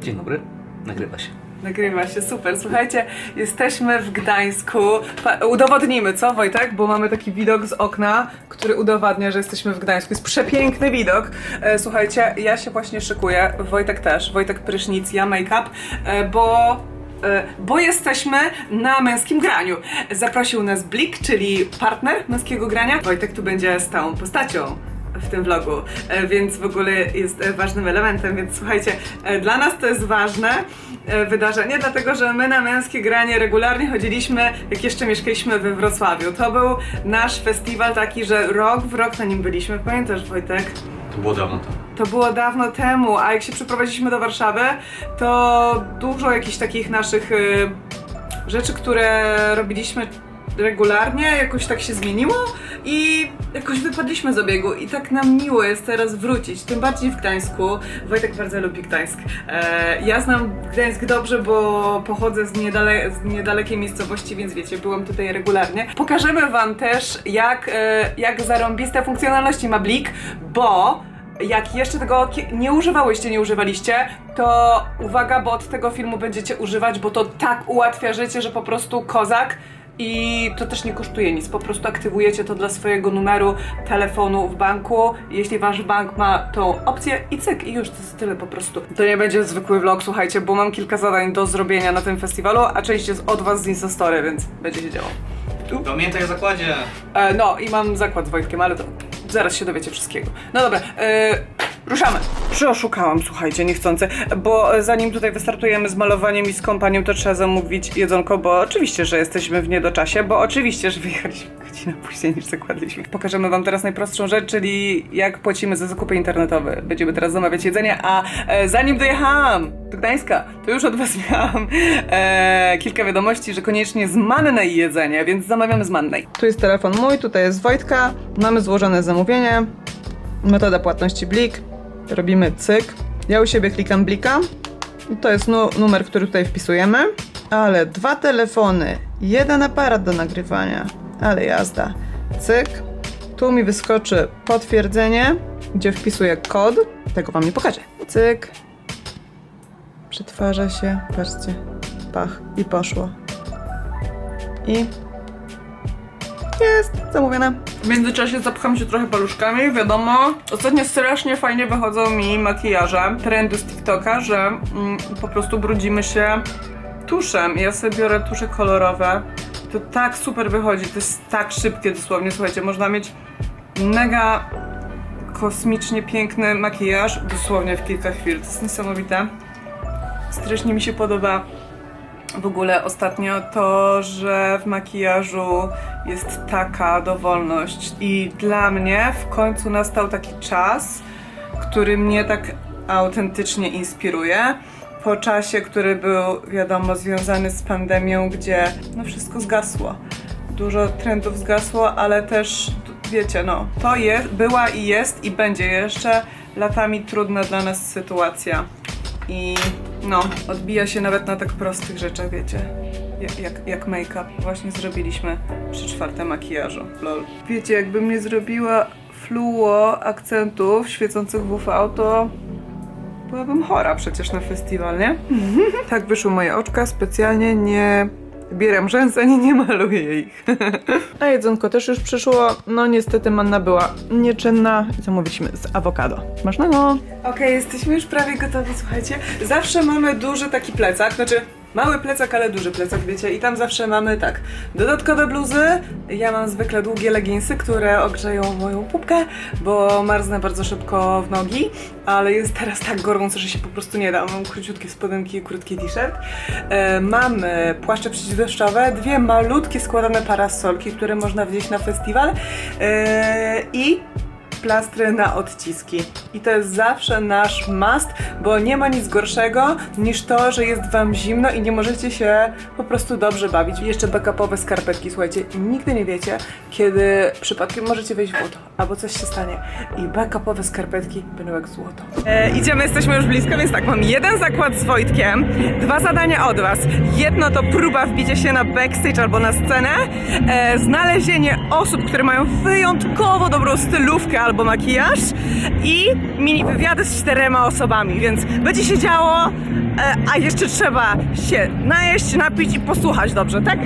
Dzień dobry, nagrywa się. Nagrywa się, super. Słuchajcie, jesteśmy w Gdańsku. Pa- udowodnimy, co Wojtek? Bo mamy taki widok z okna, który udowadnia, że jesteśmy w Gdańsku. Jest przepiękny widok. E, słuchajcie, ja się właśnie szykuję, Wojtek też. Wojtek prysznic, ja make-up, e, bo... e, Bo jesteśmy na męskim graniu. Zaprosił nas Blik, czyli partner męskiego grania. Wojtek tu będzie stałą postacią w tym vlogu, e, więc w ogóle jest e, ważnym elementem, więc słuchajcie, e, dla nas to jest ważne wydarzenie, dlatego że my na męskie granie regularnie chodziliśmy, jak jeszcze mieszkaliśmy we Wrocławiu. To był nasz festiwal taki, że rok w rok na nim byliśmy. Pamiętasz Wojtek? To było dawno temu. To było dawno temu, a jak się przeprowadziliśmy do Warszawy, to dużo jakichś takich naszych rzeczy, które robiliśmy regularnie, jakoś tak się zmieniło i jakoś wypadliśmy z obiegu i tak nam miło jest teraz wrócić, tym bardziej w Gdańsku. Wojtek bardzo lubi Gdańsk. E, ja znam Gdańsk dobrze, bo pochodzę z, niedale, z niedalekiej miejscowości, więc wiecie, byłam tutaj regularnie. Pokażemy wam też, jak, e, jak zarąbiste funkcjonalności ma Blik, bo jak jeszcze tego nie używałyście, nie używaliście, to uwaga, bo od tego filmu będziecie używać, bo to tak ułatwia życie, że po prostu kozak i to też nie kosztuje nic. Po prostu aktywujecie to dla swojego numeru telefonu w banku. Jeśli wasz bank ma tą opcję i cyk, i już to jest tyle po prostu. To nie będzie zwykły vlog, słuchajcie, bo mam kilka zadań do zrobienia na tym festiwalu, a część jest od was z Instastory, więc będzie się działo. Pamiętaj o zakładzie. E, no i mam zakład z Wojtkiem, ale to zaraz się dowiecie wszystkiego. No dobra, e, ruszamy. Przyoszukałam, słuchajcie, niechcący, bo e, zanim tutaj wystartujemy z malowaniem i z kąpaniem, to trzeba zamówić jedzonko, bo oczywiście, że jesteśmy w niedoczasie, bo oczywiście, że wyjechaliśmy godzinę później niż zakładaliśmy. Pokażemy wam teraz najprostszą rzecz, czyli jak płacimy za zakupy internetowe. Będziemy teraz zamawiać jedzenie, a e, zanim dojechałam do Gdańska, to już od was miałam e, kilka wiadomości, że koniecznie z mannej jedzenie, więc zamawiamy z mannej. Tu jest telefon mój, tutaj jest Wojtka, mamy złożone zamówienie, metoda płatności Blik, robimy cyk. Ja u siebie klikam Blika, to jest nu- numer, który tutaj wpisujemy, ale dwa telefony, jeden aparat do nagrywania, ale jazda. Cyk, tu mi wyskoczy potwierdzenie, gdzie wpisuję kod, tego wam nie pokażę. Cyk, przetwarza się, patrzcie, pach i poszło. I jest zamówione. W międzyczasie zapcham się trochę paluszkami, wiadomo. Ostatnio strasznie fajnie wychodzą mi makijaże, trendy z TikToka, że mm, po prostu brudzimy się tuszem. Ja sobie biorę tusze kolorowe. To tak super wychodzi, to jest tak szybkie dosłownie, słuchajcie, można mieć mega kosmicznie piękny makijaż dosłownie w kilka chwil. To jest niesamowite. Strasznie mi się podoba w ogóle ostatnio to, że w makijażu jest taka dowolność i dla mnie w końcu nastał taki czas, który mnie tak autentycznie inspiruje. Po czasie, który był, wiadomo, związany z pandemią, gdzie no wszystko zgasło. Dużo trendów zgasło, ale też, wiecie, no, to jest, była i jest i będzie jeszcze latami trudna dla nas sytuacja. I no, odbija się nawet na tak prostych rzeczach, wiecie. Jak, jak, make-up. Właśnie zrobiliśmy trzy czwarte makijażu. Lol. Wiecie, jakbym nie zrobiła fluo akcentów świecących w UV, to byłabym chora przecież na festiwal, nie? tak wyszły moje oczka, specjalnie nie bieram rzęs ani nie maluję ich. A jedzonko też już przyszło. No niestety manna była nieczynna. Zamówiliśmy z awokado. Smacznego! Okej, jesteśmy już prawie gotowi, słuchajcie. Zawsze mamy duży taki plecak, znaczy mały plecak, ale duży plecak, wiecie. I tam zawsze mamy tak, dodatkowe bluzy. Ja mam zwykle długie leginsy, które ogrzeją moją pupkę, bo marznę bardzo szybko w nogi, ale jest teraz tak gorąco, że się po prostu nie da. Mam króciutkie spodenki i krótki t-shirt. E, mamy płaszcze przeciwdeszczowe, dwie malutkie składane parasolki, które można wziąć na festiwal e, i plastry na odciski. I to jest zawsze nasz must, bo nie ma nic gorszego niż to, że jest wam zimno i nie możecie się po prostu dobrze bawić. I jeszcze backupowe skarpetki, słuchajcie, nigdy nie wiecie, kiedy przypadkiem możecie wejść w błoto, albo coś się stanie. I backupowe skarpetki będą jak złoto. E, idziemy, jesteśmy już blisko, więc tak, mam jeden zakład z Wojtkiem, dwa zadania od was. Jedno to próba wbicia się na backstage albo na scenę, e, znalezienie osób, które mają wyjątkowo dobrą stylówkę albo makijaż i mini wywiady z czterema osobami, więc będzie się działo, e, a jeszcze trzeba się najeść, napić i posłuchać dobrze, tak?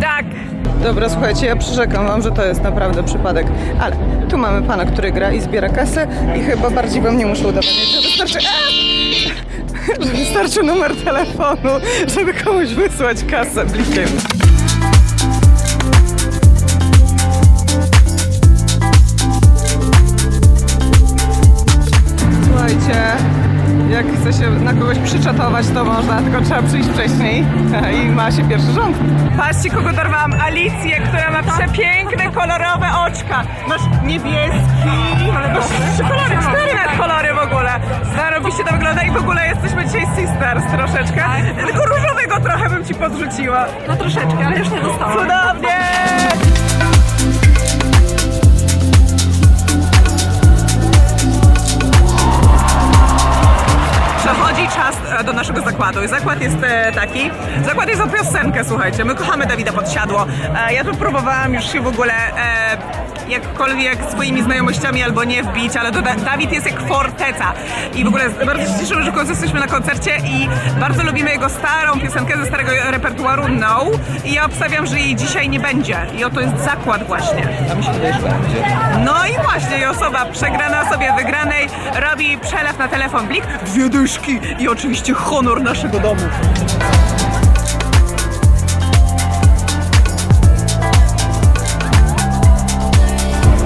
Tak. Dobra, słuchajcie, ja przyrzekam wam, że to jest naprawdę przypadek, ale tu mamy pana, który gra i zbiera kasę i chyba bardziej wam nie muszę udowadniać, że wystarczy... A! wystarczy numer telefonu, żeby komuś wysłać kasę blikiem. Słuchajcie, jak chce się na kogoś przyczatować, to można, tylko trzeba przyjść wcześniej i ma się pierwszy rząd. Patrzcie, kogo dorwałam. Alicję, która ma przepiękne, kolorowe oczka. Masz niebieski, masz trzy kolory, cztery nawet kolory w ogóle. Zarobiście to wygląda i w ogóle jesteśmy dzisiaj sisters troszeczkę. Tylko różowego trochę bym ci podrzuciła. No troszeczkę, ale już nie dostałam. Cudownie! Czas e, do naszego zakładu. I zakład jest e, taki. Zakład jest o piosenkę, słuchajcie. My kochamy Dawida Podsiadło. E, Ja tu próbowałam już się w ogóle jakkolwiek swoimi znajomościami albo nie wbić, ale to Dawid jest jak forteca. I w ogóle bardzo się cieszymy, że jesteśmy na koncercie i bardzo lubimy jego starą piosenkę ze starego repertuaru No. I ja obstawiam, że jej dzisiaj nie będzie. I oto jest zakład właśnie. A mi się wydaje, że będzie. No i właśnie i osoba przegrana sobie wygranej robi przelew na telefon blik, dwie dyszki i oczywiście honor naszego domu.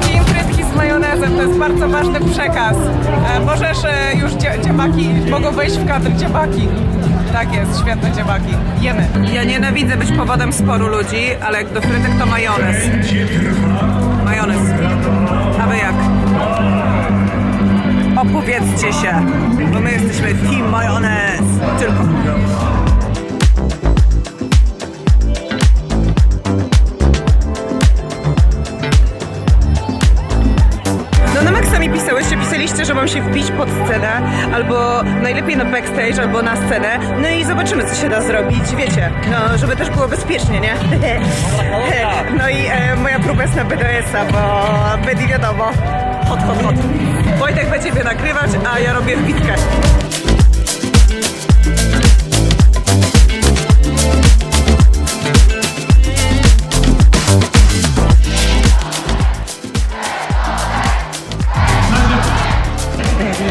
Kim frytki z majonezem to jest bardzo ważny przekaz. E, możesz e, już dzie- dziebaki, mogą wejść w kadr dziebaki. Tak jest, świetne dziebaki. Jemy. Ja nienawidzę być powodem sporu ludzi, ale jak do frytek to majonez. Majonez. A wy jak? Opowiedzcie się, bo my jesteśmy Team Majonez. Tylko. No na maksa mi pisałyście, pisaliście, że mam się wbić pod scenę, albo najlepiej na backstage, albo na scenę. No i zobaczymy, co się da zrobić, wiecie, no żeby też było bezpiecznie, nie? No i e, moja próba jest na BDS-a, bo będzie wiadomo, hot, hot, hot. Wojtek będzie mnie nagrywać, a ja robię wbitkę.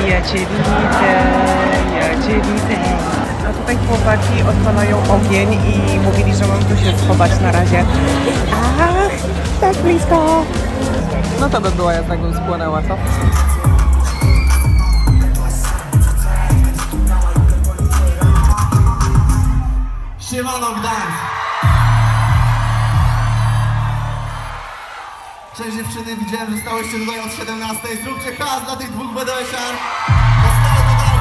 Ja cię widzę, ja cię widzę. A tutaj chłopaki odpalają ogień i mówili, że mam tu się schować na razie. Ach, tak blisko. No to by była jednak bym spłonęła, co? Siemano Gdańsk! Cześć dziewczyny, widziałem, że stałyście tutaj od 17. Zróbcie hałas dla tych dwóch BDS-ar. Stały tutaj,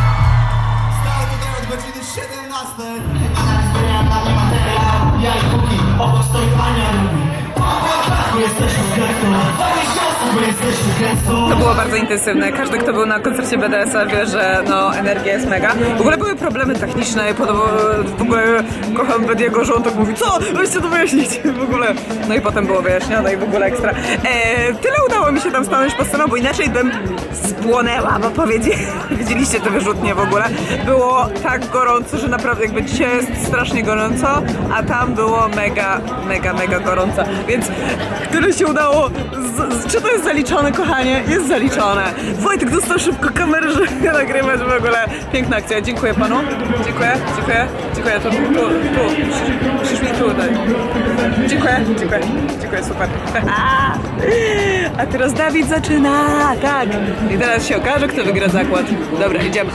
stały tutaj od godziny 17. Ja i Kuki, obok stoi Ania gęstą. To było bardzo intensywne. Każdy, kto był na koncercie BDS-a wie, że no, energia jest mega. W ogóle były problemy techniczne podobno w ogóle kocham Bediego, że on tak mówi, co? Weźcie to wyjaśnić w ogóle. No i potem było wyjaśnione i w ogóle ekstra. E, tyle udało mi się tam stanąć po sceną, bo inaczej bym spłonęła, bo powiedzieli, widzieliście te wyrzutnie w ogóle. Było tak gorąco, że naprawdę jakby dzisiaj jest strasznie gorąco, a tam było mega, mega, mega gorąco. Więc tyle się udało. Z, z, czy to jest zaliczone, kochanie? Jest zaliczone. Wojtek dostał szybko kamerę, żeby nagrywać w ogóle. Piękna akcja. Dziękuję panu. Dziękuję, dziękuję, dziękuję. Tu, tu, tu. Musisz mi tutaj. Dziękuję, dziękuję, dziękuję, super. A, a teraz Dawid zaczyna, tak. I teraz się okaże, kto wygra zakład. Dobra, idziemy.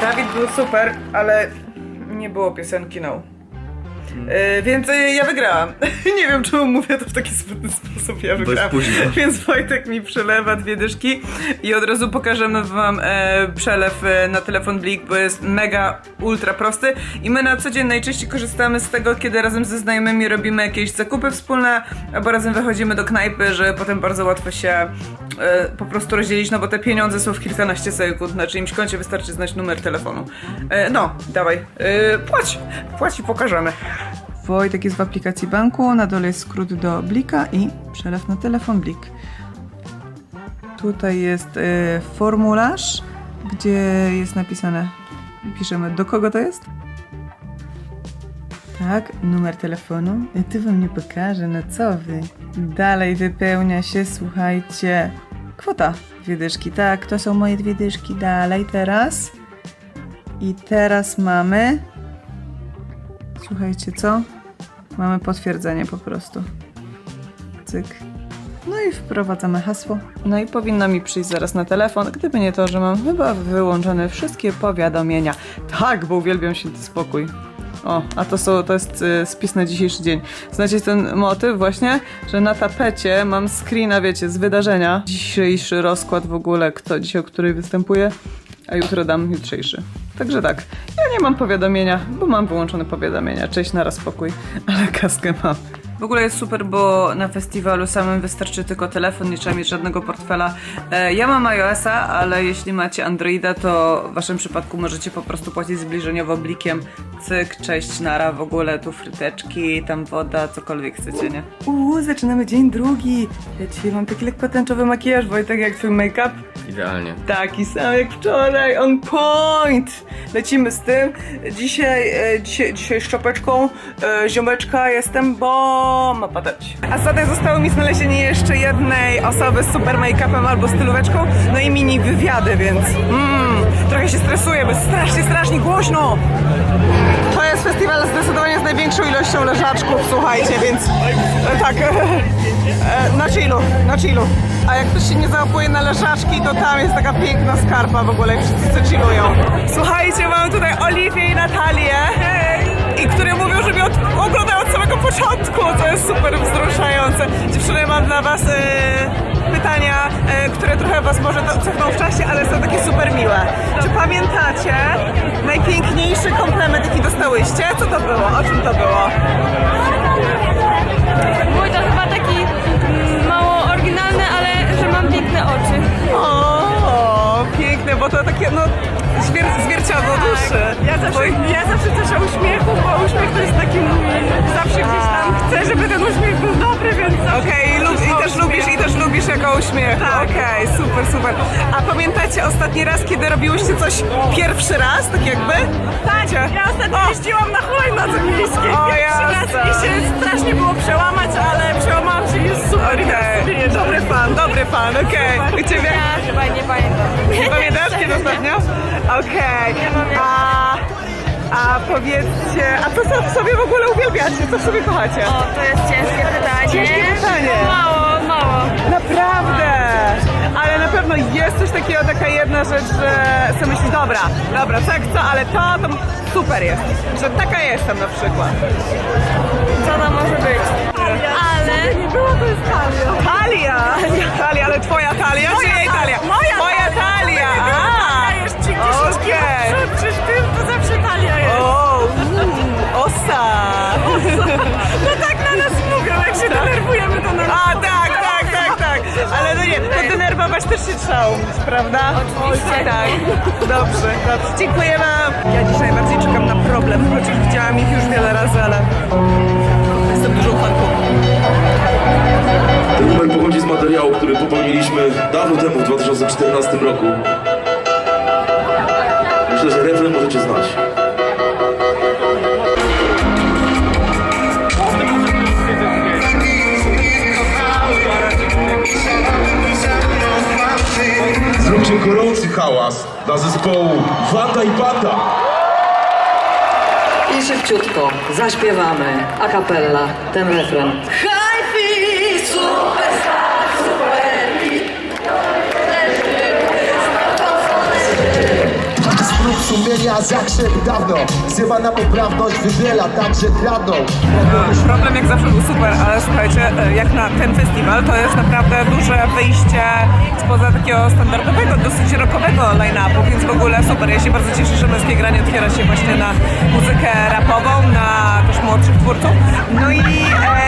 Dawid był super, ale nie było piosenki No. E, więc e, ja wygrałam. Nie wiem, czemu mówię to w taki smutny sposób. Ja wygrałam. późno. Więc Wojtek mi przelewa dwie dyszki i od razu pokażemy wam e, przelew e, na telefon Blik, bo jest mega ultra prosty i my na co dzień najczęściej korzystamy z tego, kiedy razem ze znajomymi robimy jakieś zakupy wspólne, albo razem wychodzimy do knajpy, że potem bardzo łatwo się e, po prostu rozdzielić, no bo te pieniądze są w kilkanaście sekund, na czyimś koncie wystarczy znać numer telefonu. E, no, dawaj, e, płać, płać i pokażemy. Wojtek jest w aplikacji banku, na dole jest skrót do Blika i przelew na telefon Blik. Tutaj jest y, formularz, gdzie jest napisane, piszemy do kogo to jest. Tak, numer telefonu. Ja tu wam nie pokażę, no co wy. Dalej wypełnia się, słuchajcie, kwota. Dwie dyszki, tak, to są moje dwie dyszki. Dalej teraz. I teraz mamy... Słuchajcie, co? Mamy potwierdzenie po prostu. Cyk. No i wprowadzamy hasło. No i powinno mi przyjść zaraz na telefon, gdyby nie to, że mam chyba wyłączone wszystkie powiadomienia. Tak, bo uwielbiam święty spokój. O, a to, są, to jest y, spis na dzisiejszy dzień. Znacie ten motyw właśnie, że na tapecie mam screena, wiecie, z wydarzenia. Dzisiejszy rozkład w ogóle, kto dzisiaj o której występuje, a jutro dam jutrzejszy. Także tak, ja nie mam powiadomienia, bo mam wyłączone powiadomienia. Cześć, naraz spokój, ale kaskę mam. W ogóle jest super, bo na festiwalu samym wystarczy tylko telefon, nie trzeba mieć żadnego portfela. E, ja mam iOS-a, ale jeśli macie Androida, to w waszym przypadku możecie po prostu płacić zbliżeniowo blikiem. Cyk, cześć, nara, w ogóle tu fryteczki, tam woda, cokolwiek chcecie, nie? Uuu, zaczynamy dzień drugi. Ja dzisiaj mam taki lekko tęczowy makijaż, Wojtek, jak twój make-up. Idealnie. Taki sam jak wczoraj, on point! Lecimy z tym. Dzisiaj, e, dzisiaj, dzisiaj szczoteczką e, ziomeczka jestem, bo ma padać. A zadanie zostało mi znalezienie jeszcze jednej osoby z super make-upem albo stylóweczką, no i mini wywiady, więc mm, trochę się stresuję, bo jest strasznie, strasznie głośno. To jest festiwal zdecydowanie z największą ilością leżaczków, słuchajcie, więc e, tak, e, na chillu, na chillu. A jak ktoś się nie załapuje na leżaczki, to tam jest taka piękna skarpa w ogóle, wszyscy chillują. Słuchajcie, mamy tutaj Oliwię i Natalię, was e, pytania, e, które trochę was może cofną w czasie, ale są takie super miłe. Czy pamiętacie najpiękniejszy komplement, jaki dostałyście? Co to było? O czym to było? Mój to chyba taki mm, mało oryginalny, ale że mam piękne oczy. O, piękne, bo to takie, no, zwier zwierciadło duszy. Ja zawsze, ja zawsze o uśmiechu, bo uśmiech to jest taki mój, zawsze gdzieś tam chcę, żeby ten uśmiech był dobry, więc zawsze Okej, uśmiech. Tak. Okej, super, super. A pamiętacie ostatni raz, kiedy robiłyście coś pierwszy raz, tak jakby? Tak. Ja ostatnio jeździłam na hulajnodze miejskiej O, pierwszy raz i się strasznie było przełamać, ale przełamałam się i jest super. Jeżdżę. dobry fan, dobry fan, okej. U ciebie? Ja chyba nie pamiętam. Nie pamiętasz kiedy ostatnio? Okej. A, a powiedzcie, a co w sobie w ogóle uwielbiacie? Co w sobie kochacie? O, to jest ciężkie pytanie. Ciężkie pytanie. Mało. Takiego, taka jedna rzecz, że sobie myślisz, dobra, dobra, co jak co, ale to, to super jest. Że taka jestem na przykład. Co to może być? Ale... Nie było, to jest talia. Talia! Talia, ale twoja talia czy jej talia? Moja podenerwować też się trzeba umieć, prawda? Oczywiście. Tak. Dobrze, dobrze. Dziękuję wam. Ja dzisiaj najbardziej czekam na problem, chociaż widziałam ich już wiele razy, ale jestem dużą fanką. Ten numer pochodzi z materiału, który popełniliśmy dawno temu, w 2014 roku. Myślę, że refren możecie znać. Zróbcie gorący hałas dla zespołu Fanta i Pata. I szybciutko zaśpiewamy a cappella ten refren. Hi-fi, sumienia szedł dawno Wzywa na poprawność, wybiela także kradną Problem jak zawsze był super, ale słuchajcie, e, jak na ten festiwal, to jest naprawdę duże wyjście spoza takiego standardowego, dosyć rockowego line-upu, więc w ogóle super. Ja się bardzo cieszę, że męskie granie otwiera się właśnie na muzykę rapową, na też młodszych twórców. No i e,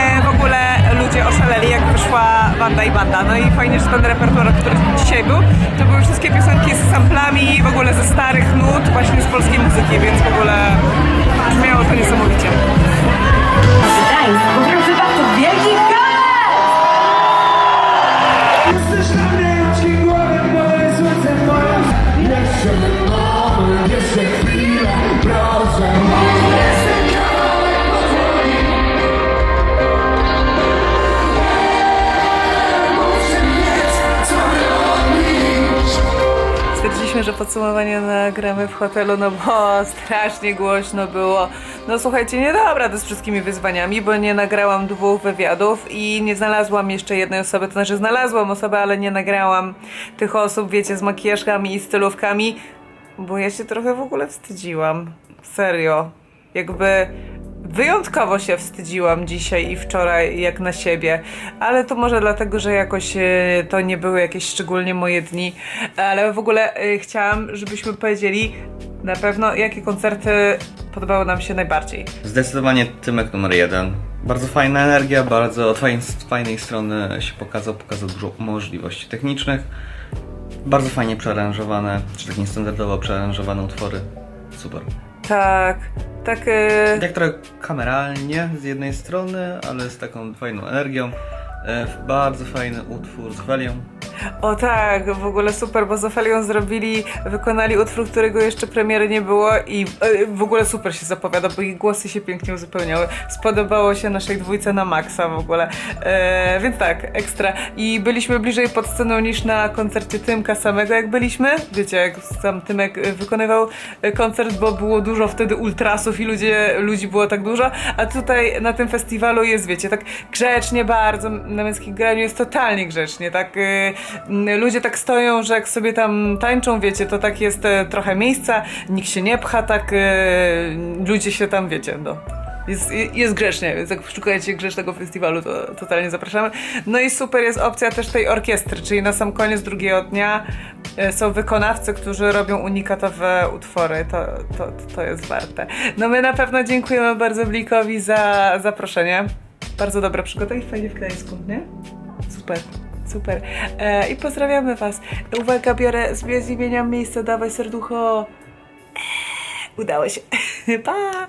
ludzie oszaleli, jak wyszła Wanda i Banda. No i fajnie, że ten repertuar, który dzisiaj był, to były wszystkie piosenki z samplami w ogóle ze starych nut, właśnie z polskiej muzyki, więc w ogóle brzmiało to niesamowicie. Gdańsk, proszę bardzo, wielki że podsumowanie nagramy w hotelu, no bo strasznie głośno było. No słuchajcie, nie dałam rady z wszystkimi wyzwaniami, bo nie nagrałam dwóch wywiadów i nie znalazłam jeszcze jednej osoby, to znaczy znalazłam osobę, ale nie nagrałam tych osób, wiecie, z makijażkami i stylówkami, bo ja się trochę w ogóle wstydziłam. Serio. Jakby wyjątkowo się wstydziłam dzisiaj i wczoraj jak na siebie, ale to może dlatego, że jakoś e, to nie były jakieś szczególnie moje dni, ale w ogóle e, chciałam, żebyśmy powiedzieli na pewno, jakie koncerty podobały nam się najbardziej. Zdecydowanie Tymek numer jeden. Bardzo fajna energia, bardzo od fajnej, z fajnej strony się pokazał, pokazał dużo możliwości technicznych. Bardzo fajnie przearanżowane, czy tak niestandardowo przearanżowane utwory. Super. Tak, tak... e, Tak trochę kameralnie z jednej strony, ale z taką fajną energią. E, Bardzo fajny utwór z Felią. O tak, w ogóle super, bo z Ofelią zrobili, wykonali utwór, którego jeszcze premiery nie było i e, w ogóle super się zapowiada, bo ich głosy się pięknie uzupełniały. Spodobało się naszej dwójce na maksa w ogóle. E, więc tak, ekstra. I byliśmy bliżej pod sceną niż na koncercie Tymka samego, jak byliśmy. Wiecie, jak sam Tymek e, wykonywał koncert, bo było dużo wtedy ultrasów i ludzie, ludzi było tak dużo, a tutaj na tym festiwalu jest, wiecie, tak grzecznie bardzo, na męskim graniu jest totalnie grzecznie, tak ludzie tak stoją, że jak sobie tam tańczą, wiecie, to tak jest e, trochę miejsca, nikt się nie pcha, tak y, ludzie się tam, wiecie, no. Jest, jest grzecznie, więc jak szukajcie grzecznego festiwalu, to totalnie zapraszamy. No i super jest opcja też tej orkiestry, czyli na sam koniec drugiego dnia e, są wykonawcy, którzy robią unikatowe utwory. To, to, to jest warte. No my na pewno dziękujemy bardzo Blikowi za zaproszenie. Bardzo dobra przygoda i fajnie w Gdańsku, nie? Super. Super. E, I pozdrawiamy Was. Uwaga, biorę, zmieniam miejsce, dawaj serducho. E, udało się. pa!